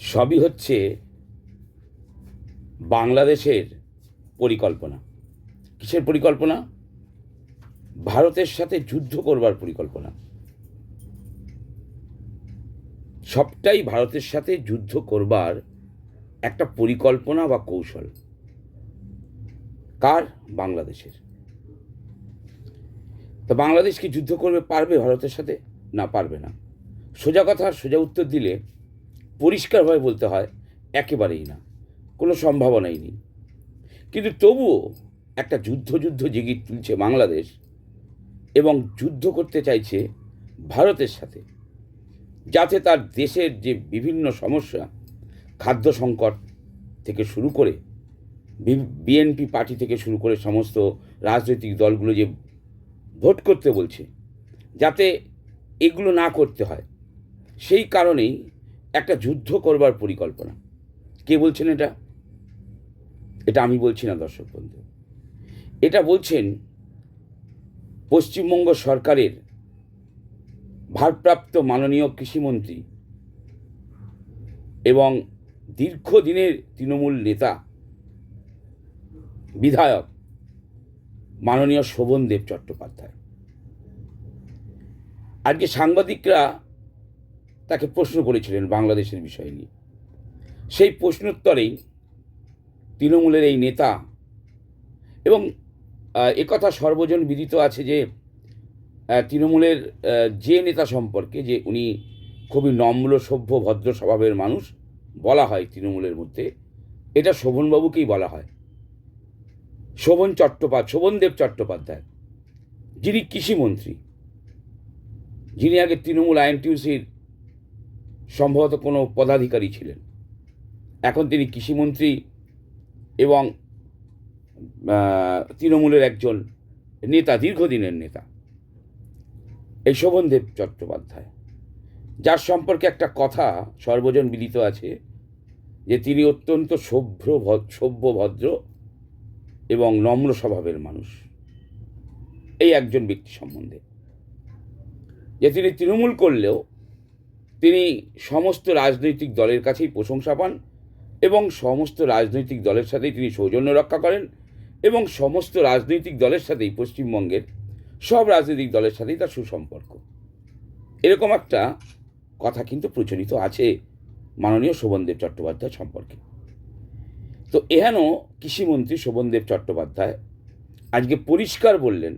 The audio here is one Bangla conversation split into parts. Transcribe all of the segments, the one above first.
সবই হচ্ছে বাংলাদেশের পরিকল্পনা। কিসের পরিকল্পনা? ভারতের সাথে যুদ্ধ করবার পরিকল্পনা। সবটাই ভারতের সাথে যুদ্ধ করবার একটা পরিকল্পনা বা কৌশল। কার? বাংলাদেশের। তো বাংলাদেশ কি যুদ্ধ করবে, পারবে ভারতের সাথে? না, পারবে না। সোজা কথা সোজা উত্তর দিলে পরিষ্কারভাবে বলতে হয়, একেবারেই না। কোনো সম্ভাবনাই নেই। কিন্তু তবুও একটা যুদ্ধ যুদ্ধ জিগির তুলছে বাংলাদেশ এবং যুদ্ধ করতে চাইছে ভারতের সাথে। যাতে তার দেশের যে বিভিন্ন সমস্যা, খাদ্য সংকট থেকে শুরু করে বিএনপি পার্টি থেকে শুরু করে সমস্ত রাজনৈতিক দলগুলো যে ভোট করতে বলছে, যাতে এগুলো না করতে হয়, সেই কারণেই একটা যুদ্ধ করবার পরিকল্পনা। কে বলছেন এটা? এটা আমি বলছি না, দর্শক বন্ধু। এটা বলছেন পশ্চিমবঙ্গ সরকারের ভারপ্রাপ্ত মাননীয় কৃষিমন্ত্রী এবং দীর্ঘদিনের তৃণমূল নেতা বিধায়ক মাননীয় শোভনদেব চট্টোপাধ্যায়। আজকে সাংবাদিকরা তাকে প্রশ্ন করেছিলেন বাংলাদেশের বিষয় নিয়ে। সেই প্রশ্নোত্তরেই তৃণমূলের এই নেতা এবং একথা সর্বজন বিদিত আছে যে তৃণমূলের যে নেতা সম্পর্কে যে উনি খুবই নম্র, সভ্য, ভদ্র স্বভাবের মানুষ বলা হয় তৃণমূলের মধ্যে, এটা শোভনবাবুকেই বলা হয়। শোভন চট্টোপাধ্যায়, শোভনদেব চট্টোপাধ্যায়, যিনি কৃষিমন্ত্রী, যিনি আগে তৃণমূল আইএনটিউসির সম্ভবত কোনো পদাধিকারী ছিলেন। এখন তিনি কৃষিমন্ত্রী এবং তৃণমূলের একজন নেতা, দীর্ঘদিনের নেতা। এই শোভনদেব চট্টোপাধ্যায়, যার সম্পর্কে একটা কথা সর্বজন বিদিত আছে যে তিনি অত্যন্ত সভ্য ভ- সভ্য ভদ্র এবং নম্র স্বভাবের মানুষ। এই একজন ব্যক্তি সম্বন্ধে। যে তিনি তৃণমূল করলেও তিনি সমস্ত রাজনৈতিক দলের কাছেই প্রশংসা পান এবং সমস্ত রাজনৈতিক দলের সাথেই তিনি সৌজন্য রক্ষা করেন এবং সমস্ত রাজনৈতিক দলের সাথেই পশ্চিমবঙ্গের সব রাজনৈতিক দলের সাথেই তার সুসম্পর্ক। এরকম একটা কথা কিন্তু প্রচলিত আছে মাননীয় শোভনদেব চট্টোপাধ্যায় সম্পর্কে। তো এহেন কৃষিমন্ত্রী শোভনদেব চট্টোপাধ্যায় আজকে পরিষ্কার বললেন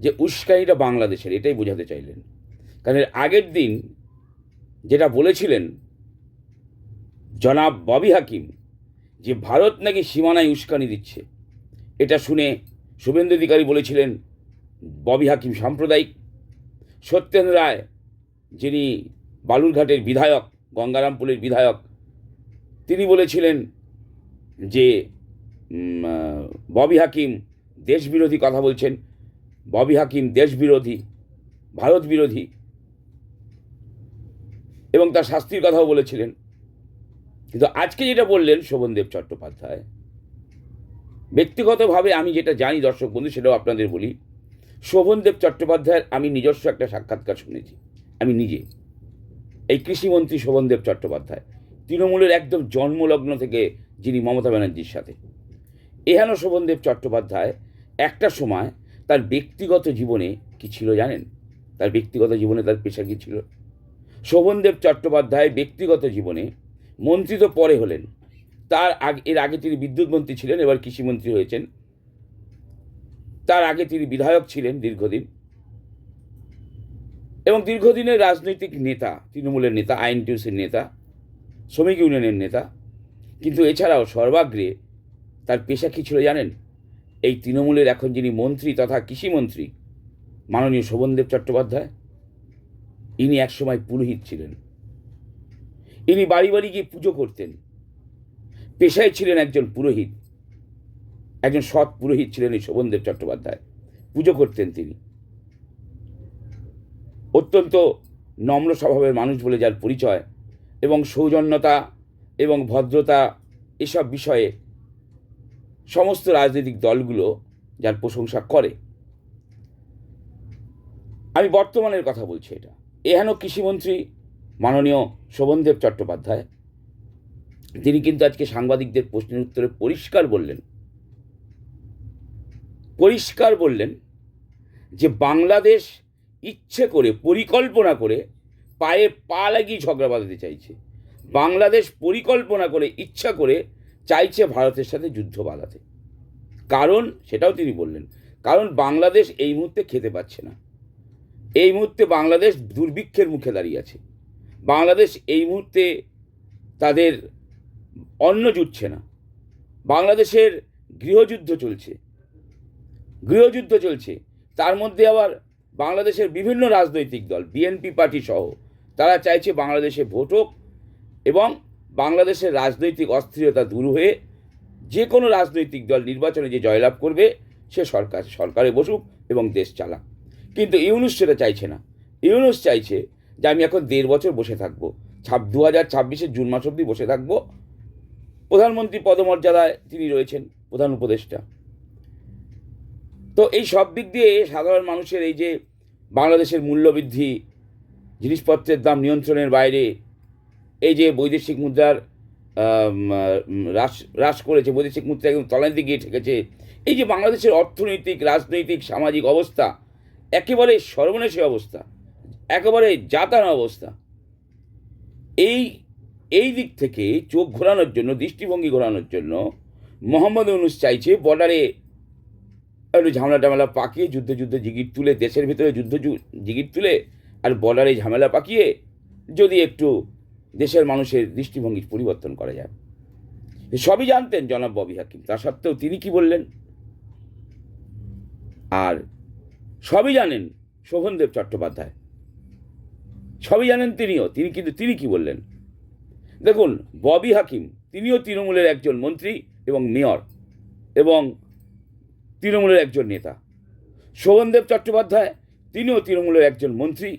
যে উস্কানিটা বাংলাদেশের, এটাই বোঝাতে চাইলেন। কারণ আগের দিন যেটা বলেছিলেন জনাব ববি হাকিম যে ভারত নাকি সীমানায় উস্কানি দিচ্ছে। এটা শুনে শুভেন্দু অধিকারী বলেছিলেন ববি হাকিম সাম্প্রদায়িক। সত্যেন রায়, যিনি বালুরঘাটের বিধায়ক, গঙ্গারামপুরের বিধায়ক, তিনি বলেছিলেন যে ববি হাকিম দেশবিরোধী কথা বলছেন। ববি হাকিম দেশবিরোধী ভারত বিরোধী এবং তার শাস্তির কথাও বলেছিলেন। কিন্তু আজকে যেটা বললেন শোভনদেব চট্টোপাধ্যায়, ব্যক্তিগতভাবে আমি যেটা জানি দর্শক বন্ধু, সেটাও আপনাদের বলি। শোভনদেব চট্টোপাধ্যায়ের আমি নিজস্ব একটা সাক্ষাৎকার শুনেছি, আমি নিজে। এই কৃষিমন্ত্রী শোভনদেব চট্টোপাধ্যায়, তৃণমূলের একদম জন্মলগ্ন থেকে যিনি মমতা ব্যানার্জির সাথে। এহেন শোভনদেব চট্টোপাধ্যায় একটা সময় তার ব্যক্তিগত জীবনে কি ছিল জানেন? তার ব্যক্তিগত জীবনে তার পেশা কী ছিল? শোভনদেব চট্টোপাধ্যায় ব্যক্তিগত জীবনে মন্ত্রী তো পরে হলেন। তার আগে, এর আগে তিনি বিদ্যুৎ মন্ত্রী ছিলেন, এবার কৃষিমন্ত্রী হয়েছেন। তার আগে তিনি বিধায়ক ছিলেন দীর্ঘদিন। এবং দীর্ঘদিনের রাজনৈতিক নেতা, তৃণমূলের নেতা আইএনটিউসির নেতা, শ্রমিক ইউনিয়নের নেতা। কিন্তু এছাড়াও সর্বাগ্রে তার পেশা কী ছিল জানেন? এই তৃণমূলের এখন যিনি মন্ত্রী তথা কৃষিমন্ত্রী মাননীয় শোভনদেব চট্টোপাধ্যায়। ইনি একসময় পুরোহিত ছিলেন। ইনি বাড়ি বাড়ি গিয়ে পুজো করতেন। পেশায় ছিলেন একজন পুরোহিত। একজন সৎ পুরোহিত ছিলেন এই শোভনদেব চট্টোপাধ্যায়। পুজো করতেন তিনি। অত্যন্ত নম্র স্বভাবের মানুষ বলে যার পরিচয় এবং সৌজন্যতা এবং ভদ্রতা এসব বিষয়ে সমস্ত রাজনৈতিক দলগুলো যার প্রশংসা করে। আমি বর্তমানের কথা বলছি এটা। এহেন কৃষিমন্ত্রী মাননীয় শোভনদেব চট্টোপাধ্যায়। তিনি কিন্তু আজকে সাংবাদিকদের প্রশ্নের উত্তরে পরিষ্কার বললেন পরিষ্কার বললেন যে বাংলাদেশ ইচ্ছে করে, পরিকল্পনা করে পায়ে পা লাগিয়ে ঝগড়া বাঁধাতে চাইছে। বাংলাদেশ পরিকল্পনা করে, ইচ্ছা করে চাইছে ভারতের সাথে যুদ্ধ বাঁধাতে। কারণ, সেটাও তিনি বললেন, কারণ বাংলাদেশ এই মুহূর্তে খেতে পাচ্ছে না। এই মুহূর্তে বাংলাদেশ দুর্ভিক্ষের মুখে দাঁড়িয়ে আছে। বাংলাদেশ এই মুহূর্তে তাদের অন্ন জুটছে না। বাংলাদেশের গৃহযুদ্ধ চলছে। গৃহযুদ্ধ চলছে। তার মধ্যে আবার বাংলাদেশের বিভিন্ন রাজনৈতিক দল, বিএনপি পার্টি সহ, তারা চাইছে বাংলাদেশে ভোট হোক এবং বাংলাদেশের রাজনৈতিক অস্থিরতা দূর হয়ে যে কোনো রাজনৈতিক দল নির্বাচনে যে জয়লাভ করবে, সে সরকার, সরকারে বসুক এবং দেশ চালাক। কিন্তু ইউনুস সেটা চাইছে না। ইউনুস চাইছে যে আমি এখন দেড় বছর বসে থাকব। ছাব দু হাজার ছাব্বিশের জুন মাস অবধি বসে থাকব। প্রধানমন্ত্রী পদমর্যাদায় তিনি রয়েছেন প্রধান উপদেষ্টা। তো এই সব দিক দিয়ে সাধারণ মানুষের এই যে বাংলাদেশের মূল্যবৃদ্ধি, জিনিসপত্রের দাম নিয়ন্ত্রণের বাইরে, এই যে বৈদেশিক মুদ্রার হ্রাস হ্রাস করেছে, বৈদেশিক মুদ্রা একদম তলানিতে গিয়ে ঠেকেছে, এই যে বাংলাদেশের অর্থনৈতিক, রাজনৈতিক, সামাজিক অবস্থা একেবারে সর্বনেশী অবস্থা, একেবারে জাতানো অবস্থা। এই এই দিক থেকে চোখ ঘোরানোর জন্য, দৃষ্টিভঙ্গি ঘোরানোর জন্য মোহাম্মদ ইউনুস চাইছে বর্ডারে একটু ঝামেলা টামেলা পাকিয়ে যুদ্ধ যুদ্ধ জিগির তুলে, দেশের ভিতরে যুদ্ধ জিগির তুলে আর বর্ডারে ঝামেলা পাকিয়ে যদি একটু দেশের মানুষের দৃষ্টিভঙ্গির পরিবর্তন করা যায়। সবই জানতেন জনাব ববি হাকিম, তা সত্ত্বেও তিনি কি বললেন? আর সবই জানেন শোভনদেব চট্টোপাধ্যায়। সবই জানেন তিনিও। তিনি কিন্তু, তিনি কি বললেন? দেখুন, ববি হাকিম, তিনিও তৃণমূলের একজন মন্ত্রী এবং মেয়র এবং তৃণমূলের একজন নেতা। শোভনদেব চট্টোপাধ্যায়, তিনিও তৃণমূলের একজন মন্ত্রী,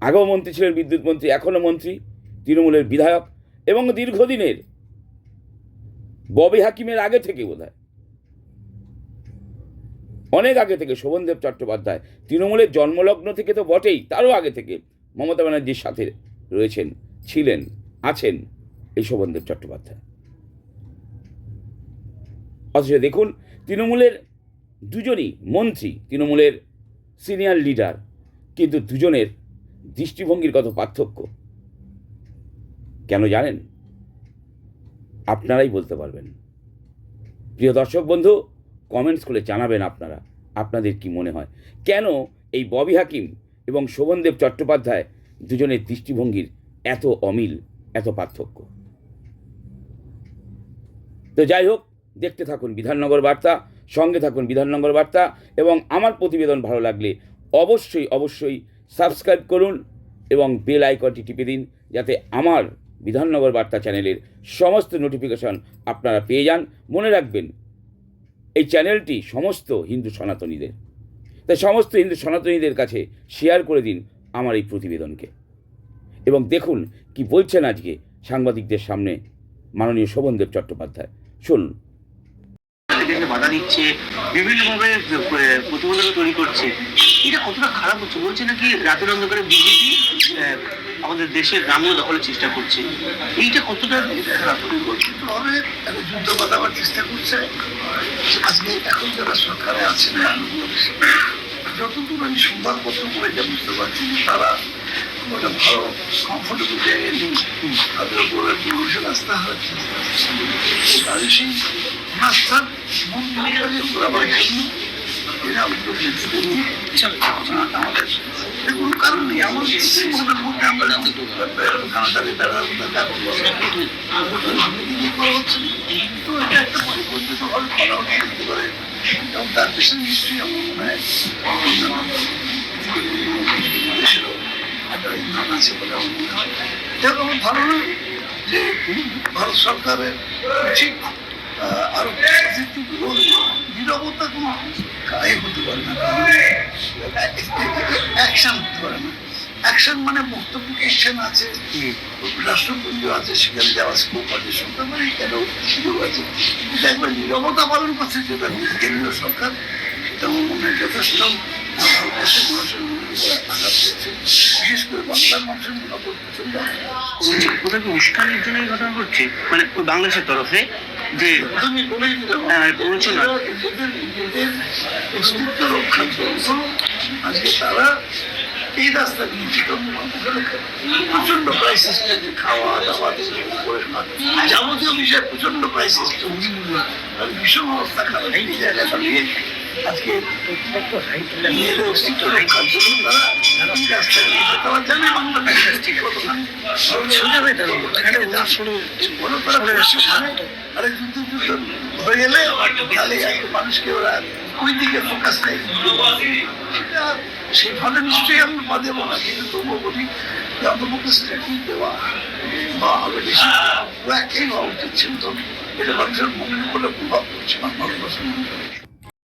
আগেও মন্ত্রী ছিলেন বিদ্যুৎ মন্ত্রী, এখনও মন্ত্রী, তৃণমূলের বিধায়ক এবং দীর্ঘদিনের ববি হাকিমের আগে থেকে বোধ অনেক আগে থেকে শোভনদেব চট্টোপাধ্যায় তৃণমূলের জন্মলগ্ন থেকে তো বটেই, তারও আগে থেকে মমতা ব্যানার্জির সাথে রয়েছেন, ছিলেন, আছেন এই শোভনদেব চট্টোপাধ্যায়। অথচ দেখুন, তৃণমূলের দুজনই মন্ত্রী, তৃণমূলের সিনিয়র লিডার, কিন্তু দুজনের দৃষ্টিভঙ্গির কত পার্থক্য? কেন জানেন? আপনারাই বলতে পারবেন। প্রিয় দর্শক বন্ধু কমেন্টস করে জানাবেন আপনারা। আপনাদের কি মনে হয়? কেন এই ববি হাকিম এবং শোভনদেব চট্টোপাধ্যায় দুজনের দৃষ্টিভঙ্গির এত অমিল, এত পার্থক্য? তো যাই হোক, দেখতে থাকুন বিধাননগর বার্তা, সঙ্গে থাকুন বিধাননগর বার্তা এবং আমার প্রতিবেদন ভালো লাগলে অবশ্যই অবশ্যই সাবস্ক্রাইব করুন এবং বেল আইকনটি টিপে দিন যাতে আমার বিধাননগর বার্তা চ্যানেলের সমস্ত নোটিফিকেশন আপনারা পেয়ে যান। মনে রাখবেন এই চ্যানেলটি সমস্ত হিন্দু সনাতনীদের। তাই সমস্ত হিন্দু সনাতনীদের কাছে শেয়ার করে দিন আমার এই প্রতিবেদনকে। এবং দেখুন কি বলছেন আজকে সাংবাদিকদের সামনে মাননীয় শোভনদেব চট্টোপাধ্যায়। শুনুন। বাধা দিচ্ছে, বিভিন্নভাবে প্রতিবন্ধকতা তৈরি করছে। এটা কতটা খারাপ হচ্ছে? বলছে নাকি রাতের অন্ধকারে বিজেপি আমাদের দেশের গ্রামীণ দখলের চেষ্টা করছে। এইটা কতটা খারাপ? হবে এখন যুদ্ধ বাঁধাবার চেষ্টা করছে আজকে এখন যারা সরকারে আছে না যতদূর আমি সংবাদপত্র পড়ে যা বুঝতে পারছি তারা একটা ভালো কমফোর্টেবল জায়গায় নেই। তাদের উপরে পুরুষের রাস্তা হচ্ছে তাদের সেই রাস্তার মন্দিরটাকে ঘোরাবার জন্য তারা পেছনে নিশ্চয়ই আমার মনে হয় দেশেরও একটা ইন্ধন আছে বলে আমার মনে হয় যাক আমার লাগে যে ভারত সরকারের উচিত আরও নিরবতা কোনো কাজ হতে পারে না। অ্যাকশন হতে পারে না অ্যাকশন মানে বক্তব্য অ্যাকশন আছে রাষ্ট্রপুঞ্জ আছে সেখানে যাওয়া স্কোপ আছে শুনতে পারি কেন সুযোগ আছে কিন্তু একবার নিরবতা পালন করছে যেটা কেন্দ্রীয় সরকার সেটা আমার মনে হয় যথেষ্ট বিশেষ করে বাংলার মানুষের প্রচণ্ড কোথাও উস্কানির জন্য ঘটনা ঘটছে মানে বাংলাদেশের তরফে যে তুমি বলেই তারা এই রাস্তা প্রচণ্ড ক্রাইসিস খাওয়া দাওয়া যাবতীয় বিষয়ে প্রচণ্ড ক্রাইসিস ভীষণ অবস্থা খারাপ এই জায়গায় দাঁড়িয়ে আজকে নিজেদের অস্তিত্ব রক্ষার জন্য তারা এই রাস্তা দিয়েছে তারা জানে বাংলাদেশের ঠিক কতটা সোজা হয়ে দাঁড়াবো এখানে তার তারা পড়াশোনা জানে আরে যুদ্ধ যুদ্ধ হয়ে গেলে তাহলে মানুষকে ওরা ওই দিকে ফোকাস নেই সেটা সেই ফলে নিশ্চয়ই আমি বাদে বলা কিন্তু তবুও বলি যে স্টেটমেন্ট দেওয়া বা আরও বেশি ওরা একই হওয়া উচিত ছিল তো এটা মানুষের মনের উপরে প্রভাব পড়ছে ভাষা